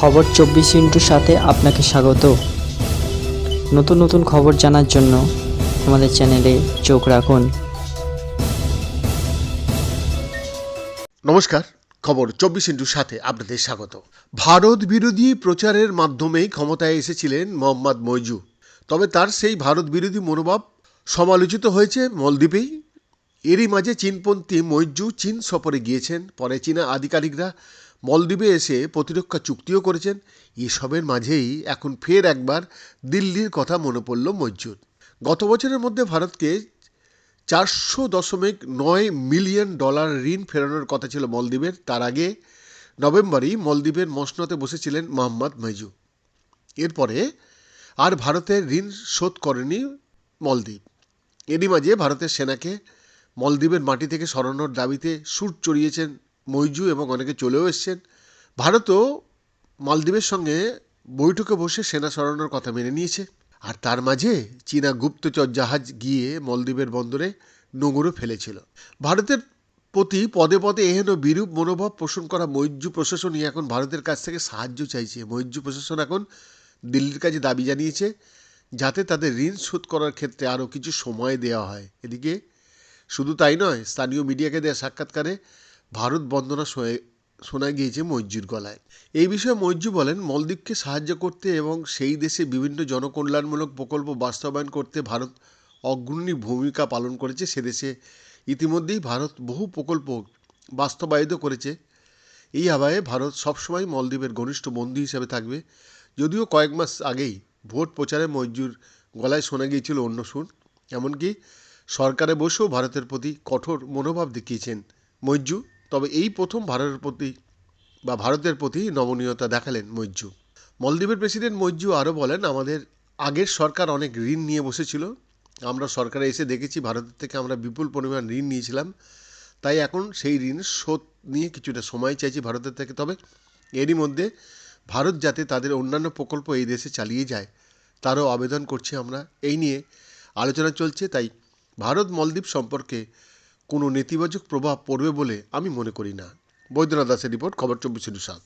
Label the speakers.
Speaker 1: খবর চব্বিশ ইন্টুর সাথে আপনাকে স্বাগত। নতুন নতুন খবর জানার জন্য আমাদের চ্যানেলে চোখ রাখুন।
Speaker 2: নমস্কার, খবর চব্বিশ ইন্টুর সাথে আপনাদের স্বাগত। ভারত বিরোধী প্রচারের মাধ্যমেই ক্ষমতায় এসেছিলেন মোহাম্মদ মৈজু তবে তার সেই ভারত বিরোধী মনোভাব সমালোচিত হয়েছে মলদ্বীপেই। এরই মাঝে চীনপন্থী মৈজু চীন সফরে গিয়েছেন। পরে চীনা আধিকারিকরা মলদ্বীপে এসে প্রতিরক্ষা চুক্তিও করেছেন। এসবের মাঝেই এখন ফের একবার দিল্লির কথা মনে পড়ল মৈজুর গত বছরের মধ্যে ভারতকে চারশো দশমিক নয় মিলিয়ন ডলার ঋণ ফেরানোর কথা ছিল মলদ্বীপের। তার আগে নভেম্বরেই মলদ্বীপের মসনতে বসেছিলেন মোহাম্মদ মৈজু। এরপরে আর ভারতের ঋণ শোধ করেনি মলদ্বীপ। এরই মাঝে ভারতের সেনাকে মলদ্বীপের মাটি থেকে সরানোর দাবিতে সুর চড়িয়েছেন মৈজু এবং অনেকে চলেও এসছেন। ভারতও মালদ্বীপের সঙ্গে বৈঠকে বসে সেনা সরানোর কথা মেনে নিয়েছে। আর তার মাঝে চীনা গুপ্তচর জাহাজ গিয়ে মলদ্বীপের বন্দরে নোঙরও ফেলেছিল। ভারতের প্রতি পদে পদে এহেন বিরূপ মনোভাব পোষণ করা মৈজু প্রশাসনই এখন ভারতের কাছ থেকে সাহায্য চাইছে। মৈজু প্রশাসন এখন দিল্লির কাছে দাবি জানিয়েছে যাতে তাদের ঋণ শোধ করার ক্ষেত্রে আরও কিছু সময় দেওয়া হয়। এদিকে শুধু তাই নয়, স্থানীয় মিডিয়াকে দেওয়া সাক্ষাৎকারে ভারত বন্দনা শোয়ে- শোনা গিয়েছে মৈজুর গলায়। এই বিষয়ে মৈজু বলেন, মলদ্বীপকে সাহায্য করতে এবং সেই দেশে বিভিন্ন জনকল্যাণমূলক প্রকল্প বাস্তবায়ন করতে ভারত অগ্রণী ভূমিকা পালন করেছে। সে দেশে ইতিমধ্যেই ভারত বহু প্রকল্প বাস্তবায়িত করেছে। এই আবায়ে ভারত সবসময় মলদ্বীপের ঘনিষ্ঠ বন্ধু হিসেবে থাকবে। যদিও কয়েক মাস আগেই ভোট প্রচারে মৈজুর গলায় শোনা গিয়েছিল অন্য সুর। এমনকি সরকারে বসেও ভারতের প্রতি কঠোর মনোভাব দেখিয়েছেন মৈজু তবে এই প্রথম ভারতের প্রতি বা ভারতের প্রতি নমনীয়তা দেখালেন মৈজু মলদ্বীপের প্রেসিডেন্ট মৈজু আরও বলেন, আমাদের আগের সরকার অনেক ঋণ নিয়ে বসেছিল। আমরা সরকারে এসে দেখেছি ভারতের থেকে আমরা বিপুল পরিমাণ ঋণ নিয়েছিলাম। তাই এখন সেই ঋণ শোধ নিয়ে কিছুটা সময় চাইছি ভারতের থেকে। তবে এরই মধ্যে ভারত যাতে তাদের অন্যান্য প্রকল্প এই দেশে চালিয়ে যায়, তারও আবেদন করছি আমরা। এই নিয়ে আলোচনা চলছে। তাই ভারত মলদ্বীপ সম্পর্কে কোনো নেতিবাচক প্রভাব পড়বে বলে আমি মনে করি না। বৈদ্যনাথ দাসের রিপোর্ট, খবর চব্বিশ সাত।